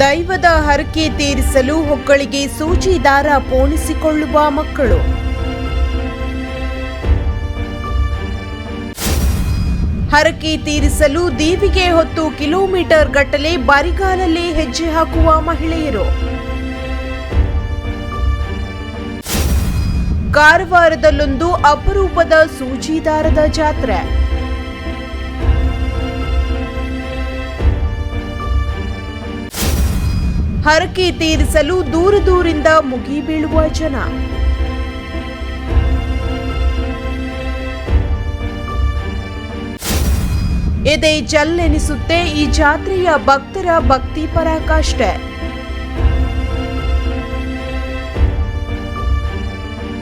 ದೈವದ ಹರಕೆ ತೀರಿಸಲು ಹೊಕ್ಕಳಿಗೆ ಸೂಚಿದಾರ ಪೋಣಿಸಿಕೊಳ್ಳುವ ಮಕ್ಕಳು. ಹರಕೆ ತೀರಿಸಲು ದೀವಿಗೆ ಹೊತ್ತು ಕಿಲೋಮೀಟರ್ ಗಟ್ಟಲೆ ಬರಿಗಾಲಲ್ಲಿ ಹೆಜ್ಜೆ ಹಾಕುವ ಮಹಿಳೆಯರು. ಕಾರವಾರದಲ್ಲೊಂದು ಅಪರೂಪದ ಸೂಚಿದಾರದ ಜಾತ್ರೆ. ಹರಕೆ ತೀರಿಸಲು ದೂರ ದೂರಿಂದ ಮುಗಿಬೀಳುವ ಜನ. ಎದೆ ಜಲ್ಲೆನಿಸುತ್ತೆ ಈ ಜಾತ್ರೆಯ ಭಕ್ತರ ಭಕ್ತಿ ಪರಾಕಾಷ್ಠೆ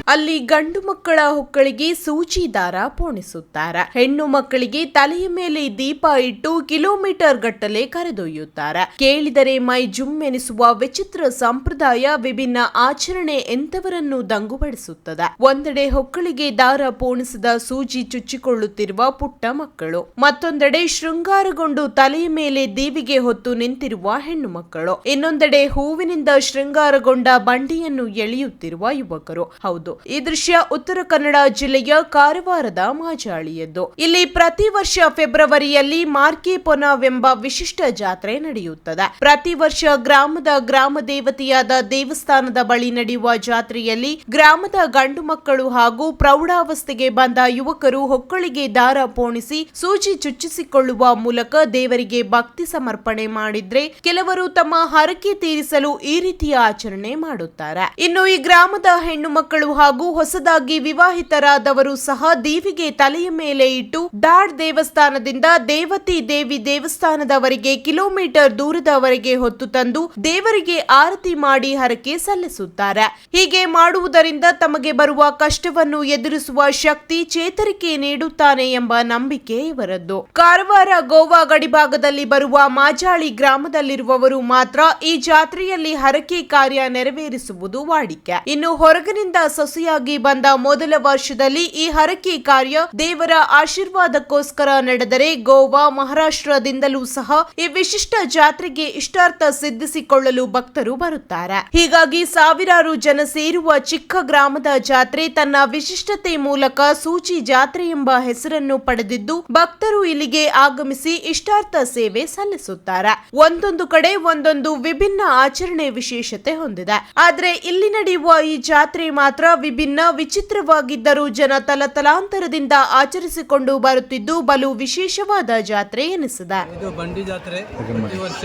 ಅಲ್ಲಿ ಗಂಡು ಮಕ್ಕಳ ಹೊಕ್ಕಳಿಗೆ ಸೂಜಿ ದಾರ ಪೋಣಿಸುತ್ತಾರೆ. ಹೆಣ್ಣು ಮಕ್ಕಳಿಗೆ ತಲೆಯ ಮೇಲೆ ದೀಪ ಇಟ್ಟು ಕಿಲೋಮೀಟರ್ ಗಟ್ಟಲೆ ಕರೆದೊಯ್ಯುತ್ತಾರೆ. ಕೇಳಿದರೆ ಮೈ ಜುಮ್ ಎನಿಸುವ ವಿಚಿತ್ರ ಸಂಪ್ರದಾಯ ವಿಭಿನ್ನ ಆಚರಣೆ ಎಂತವರನ್ನು ದಂಗುಬಡಿಸುತ್ತದೆ ಒಂದೆಡೆ ಹೊಕ್ಕಳಿಗೆ ದಾರ ಪೋಣಿಸಿದ ಸೂಜಿ ಚುಚ್ಚಿಕೊಳ್ಳುತ್ತಿರುವ ಪುಟ್ಟ ಮಕ್ಕಳು. ಮತ್ತೊಂದೆಡೆ ಶೃಂಗಾರಗೊಂಡು ತಲೆಯ ಮೇಲೆ ದೇವಿಗೆ ಹೊತ್ತು ನಿಂತಿರುವ ಹೆಣ್ಣು ಮಕ್ಕಳು. ಇನ್ನೊಂದೆಡೆ ಹೂವಿನಿಂದ ಶೃಂಗಾರಗೊಂಡ ಬಂಡಿಯನ್ನು ಎಳೆಯುತ್ತಿರುವ ಯುವಕರು. ಹೌದು ಈ ದೃಶ್ಯ ಉತ್ತರ ಕನ್ನಡ ಜಿಲ್ಲೆಯ ಕಾರವಾರದ ಮಾಜಾಳಿಯದ್ದು. ಇಲ್ಲಿ ಪ್ರತಿ ವರ್ಷ ಫೆಬ್ರವರಿಯಲ್ಲಿ ಮಾರ್ಕಿ ಪೊನವೆಂಬ ವಿಶಿಷ್ಟ ಜಾತ್ರೆ ನಡೆಯುತ್ತದೆ. ಪ್ರತಿ ವರ್ಷ ಗ್ರಾಮದ ಗ್ರಾಮ ದೇವತೆಯಾದ ದೇವಸ್ಥಾನದ ಬಳಿ ನಡೆಯುವ ಜಾತ್ರೆಯಲ್ಲಿ ಗ್ರಾಮದ ಗಂಡು ಮಕ್ಕಳು ಹಾಗೂ ಪ್ರೌಢಾವಸ್ಥೆಗೆ ಬಂದ ಯುವಕರು ಹೊಕ್ಕಳಿಗೆ ದಾರ ಪೋಣಿಸಿ ಸೂಜಿ ಚುಚ್ಚಿಸಿಕೊಳ್ಳುವ ಮೂಲಕ ದೇವರಿಗೆ ಭಕ್ತಿ ಸಮರ್ಪಣೆ ಮಾಡಿದ್ರೆ ಕೆಲವರು ತಮ್ಮ ಹರಕೆ ತೀರಿಸಲು ಈ ರೀತಿಯ ಆಚರಣೆ ಮಾಡುತ್ತಾರೆ. ಇನ್ನು ಈ ಗ್ರಾಮದ ಹೆಣ್ಣು ಮಕ್ಕಳು ಹಾಗೂ ಹೊಸದಾಗಿ ವಿವಾಹಿತರಾದವರು ಸಹ ದೇವಿಗೆ ತಲೆಯ ಮೇಲೆ ಇಟ್ಟು ಡಾಡ್ ದೇವಸ್ಥಾನದಿಂದ ದೇವತಿ ದೇವಿ ದೇವಸ್ಥಾನದವರೆಗೆ ಕಿಲೋಮೀಟರ್ ದೂರದವರೆಗೆ ಹೊತ್ತು ತಂದು ದೇವರಿಗೆ ಆರತಿ ಮಾಡಿ ಹರಕೆ ಸಲ್ಲಿಸುತ್ತಾರೆ. ಹೀಗೆ ಮಾಡುವುದರಿಂದ ತಮಗೆ ಬರುವ ಕಷ್ಟವನ್ನು ಎದುರಿಸುವ ಶಕ್ತಿ ಚೇತರಿಕೆ ನೀಡುತ್ತಾನೆ ಎಂಬ ನಂಬಿಕೆ ಇವರದ್ದು. ಕಾರವಾರ ಗೋವಾ ಗಡಿಭಾಗದಲ್ಲಿ ಬರುವ ಮಾಜಾಳಿ ಗ್ರಾಮದಲ್ಲಿರುವವರು ಮಾತ್ರ ಈ ಜಾತ್ರೆಯಲ್ಲಿ ಹರಕೆ ಕಾರ್ಯ ನೆರವೇರಿಸುವುದು ವಾಡಿಕೆ. ಇನ್ನು ಹೊರಗಿನಿಂದ ಸೊಸೆಯಾಗಿ ಬಂದ ಮೊದಲ ವರ್ಷದಲ್ಲಿ ಈ ಹರಕೆ ಕಾರ್ಯ ದೇವರ ಆಶೀರ್ವಾದಕ್ಕೋಸ್ಕರ ನಡೆದರೆ ಗೋವಾ, ಮಹಾರಾಷ್ಟ್ರದಿಂದಲೂ ಸಹ ಈ ವಿಶಿಷ್ಟ ಜಾತ್ರೆಗೆ ಇಷ್ಟಾರ್ಥ ಸಿದ್ಧಿಸಿಕೊಳ್ಳಲು ಭಕ್ತರು ಬರುತ್ತಾರೆ. ಹೀಗಾಗಿ ಸಾವಿರಾರು ಜನ ಸೇರುವ ಚಿಕ್ಕ ಗ್ರಾಮದ ಜಾತ್ರೆ ತನ್ನ ವಿಶಿಷ್ಟತೆ ಮೂಲಕ ಸೂಚಿ ಜಾತ್ರೆ ಎಂಬ ಹೆಸರನ್ನು ಪಡೆದಿದ್ದು, ಭಕ್ತರು ಇಲ್ಲಿಗೆ ಆಗಮಿಸಿ ಇಷ್ಟಾರ್ಥ ಸೇವೆ ಸಲ್ಲಿಸುತ್ತಾರೆ. ಒಂದೊಂದು ಕಡೆ ಒಂದೊಂದು ವಿಭಿನ್ನ ಆಚರಣೆ ವಿಶೇಷತೆ ಹೊಂದಿದೆ. ಆದರೆ ಇಲ್ಲಿ ನಡೆಯುವ ಈ ಜಾತ್ರೆ ಮಾತ್ರ ವಿಭಿನ್ನ ವಿಚಿತ್ರವಾಗಿದ್ದರೂ ಜನ ತಲತಲಾಂತರದಿಂದ ಆಚರಿಸಿಕೊಂಡು ಬರುತ್ತಿದ್ದು ಬಲು ವಿಶೇಷವಾದ ಜಾತ್ರೆ ಎನಿಸಿದೆ. ಇದು ಬಂಡಿ ಜಾತ್ರೆ. ಪ್ರತಿ ವರ್ಷ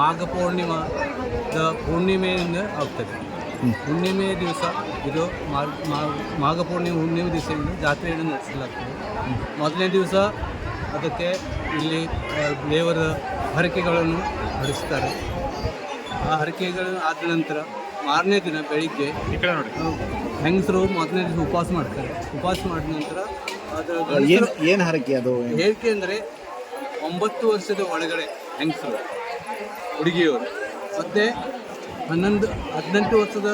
ಮಾಘ ಪೂರ್ಣಿಮಾ ಪೂರ್ಣಿಮೆಯಿಂದ ಆಗ್ತದೆ. ಹುಣ್ಣಿಮೆ ದಿವಸ ಇದು ಮಾಘ ಪೂರ್ಣಿಮೆ ಹುಣ್ಣಿಮೆ ದಿವಸದಿಂದ ಜಾತ್ರೆಯನ್ನು ನಡೆಸಲಾಗ್ತದೆ. ಮೊದಲನೇ ದಿವಸ ಅದಕ್ಕೆ ಇಲ್ಲಿ ದೇವರ ಹರಕೆಗಳನ್ನು ಹರಿಸ್ತಾರೆ ಆ ಹರಕೆಗಳು ಆದ ನಂತರ ಮಾರನೇ ದಿನ ಬೆಳಿಗ್ಗೆ ಹೆಂಗಸರು ಮೊದಲನೇ ದಿವಸ ಉಪವಾಸ ಮಾಡ್ತಾರೆ. ಉಪವಾಸ ಮಾಡಿದ ನಂತರ ಅದರ ಏನು ಏನು ಹರಕೆ ಅದು? ಹೇಳಿಕೆ ಅಂದರೆ ಒಂಬತ್ತು ವರ್ಷದ ಒಳಗಡೆ ಹೆಂಗಸರು ಹುಡುಗಿಯವರು. ಮತ್ತು ಹನ್ನೊಂದು ಹದಿನೆಂಟು ವರ್ಷದ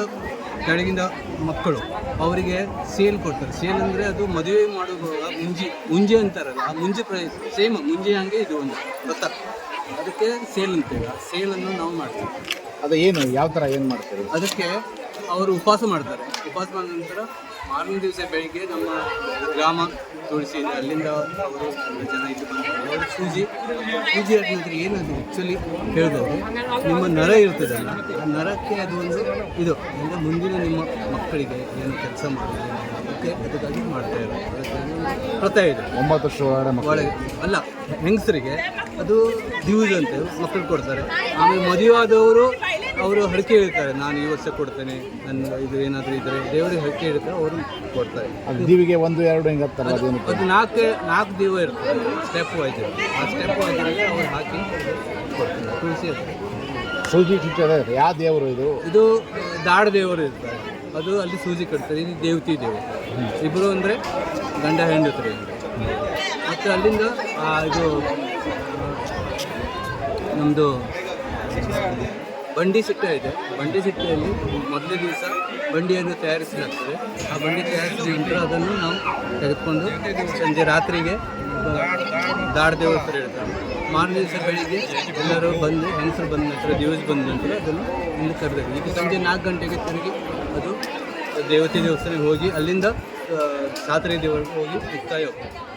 ಕೆಳಗಿಂದ ಮಕ್ಕಳು. ಅವರಿಗೆ ಸೇಲ್ ಕೊಡ್ತಾರೆ. ಸೇಲ್ ಅಂದರೆ ಅದು ಮದುವೆ ಮಾಡುವಾಗ ಮುಂಜಿ ಮುಂಜಿ ಅಂತಾರಲ್ಲ ಆ ಮುಂಜಿ ಪ್ರೈ ಸೇಮ್ ಮುಂಜಿ ಹಂಗೆ ಇದು ಒಂದು ವ್ರತ. ಅದಕ್ಕೆ ಸೇಲ್ ಅಂತೇವೆ. ಆ ಸೇಲನ್ನು ನಾವು ಮಾಡ್ತೀವಿ. ಅದು ಏನು ಯಾವ ಥರ ಏನು ಮಾಡ್ತಾರೆ? ಅದಕ್ಕೆ ಅವರು ಉಪವಾಸ ಮಾಡ್ತಾರೆ. ಉಪವಾಸ ಮಾಡಿದ ನಂತರ ಮಾರನೇ ದಿವಸ ಬೆಳಿಗ್ಗೆ ನಮ್ಮ ಗ್ರಾಮ ತುಳಸಿ ಇದೆ. ಅಲ್ಲಿಂದ ಅವರು ಜನ ಇಲ್ಲಿ ಬಂದು ಅವರು ಸೂಜಿ ಸೂಜಿ ಆದ ನಂತರ ಏನದು ಆ್ಯಕ್ಚುಲಿ ಹೇಳಿದವರು ನಿಮ್ಮ ನರ ಇರ್ತದಲ್ಲ ಆ ನರಕ್ಕೆ ಅದು ಒಂದು ಇದು. ಅಂದರೆ ಮುಂದಿನ ನಿಮ್ಮ ಮಕ್ಕಳಿಗೆ ಏನು ಕೆಲಸ ಮಾಡೋದು ಅದಕ್ಕೆ ಅದಕ್ಕಾಗಿ ಮಾಡ್ತಾ ಇರೋದು. ವ್ರತ ಇದೆ. ಒಂಬತ್ತು ವರ್ಷ ಒಳಗಡೆ ಒಳಗೆ ಅಲ್ಲ ಹೆಂಗಸರಿಗೆ ಅದು ದಿವಸ ಅಂತ ಮಕ್ಕಳು ಕೊಡ್ತಾರೆ. ಆಮೇಲೆ ಮದುವೆಯಾದವರು ಅವರು ಹರಕೆ ಹೇಳ್ತಾರೆ ನಾನು ಈ ವರ್ಷ ಕೊಡ್ತೇನೆ ನನ್ನ ಇದು ಏನಾದರೂ ಇದ್ದರೆ ದೇವರಿಗೆ ಹರಕೆ ಹೇಳ್ತಾರೆ ಅವರು ಕೊಡ್ತಾರೆ. ಅದು ದೀವಿಗೆ ಒಂದು ಎರಡು ಹೆಂಗೆ ಅದೇನು ಅದು ನಾಲ್ಕು ನಾಲ್ಕು ದೀವ ಇರ್ತದೆ ಸ್ಟೆಪ್ ವೈಸ್ ಆ ಸ್ಟೆಪ್ ವೈಸಲ್ಲಿ ಅವ್ರು ಹಾಕಿ ಕೊಡ್ತಾರೆ ತುಳಸಿ ಇರ್ತದೆ ಸೂಜಿ ಚುಚ್ಚದೆ ಯಾವ ದೇವರು ಇದು? ಇದು ದಾಡ ದೇವರು ಇರ್ತಾರೆ. ಅದು ಅಲ್ಲಿ ಸೂಜಿ ಕಟ್ತಾರೆ ಇದು ದೇವತಿ ದೇವರು. ಇಬ್ಬರು ಅಂದರೆ ಗಂಡ ಹೆಂಡತಿರು ಮತ್ತು ಅಲ್ಲಿಂದ ಆ, ಇದು ನಮ್ಮದು ಬಂಡಿ ಸಿಟ್ಟೆ ಇದೆ. ಬಂಡಿ ಸಿಟ್ಟೆಯಲ್ಲಿ ಮೊದಲ ದಿವಸ ಬಂಡಿಯನ್ನು ತಯಾರಿಸಲಾಗ್ತದೆ. ಆ ಬಂಡಿ ತಯಾರಿಸಿದ ನಂತರ ಅದನ್ನು ನಾವು ತೆಗೆದುಕೊಂಡು ಸಂಜೆ ರಾತ್ರಿಗೆ ದಾಡ ದೇವಸ್ಥರ ಹೇಳ್ತಾರೆ ಮಾರು ದಿವಸ ಬೆಳಿಗ್ಗೆ ಎಲ್ಲರೂ ಬಂದು, ಹೆಂಗಸರು ಬಂದ ನಂತರ ದಿವಸ ಬಂದ ನಂತರ ಅದನ್ನು ಇಲ್ಲಿ ಕರೆದರು ಈಗ ಸಂಜೆ ನಾಲ್ಕು ಗಂಟೆಗೆ ತಿರುಗಿ ಅದು ದೇವತೆ ದೇವಸ್ಥಾನಕ್ಕೆ ಹೋಗಿ ಅಲ್ಲಿಂದ ಸಾತ್ರಿ ದೇವರಿಗೆ ಹೋಗಿ ಮುಕ್ತಾಯ ಹೋಗ್ತದೆ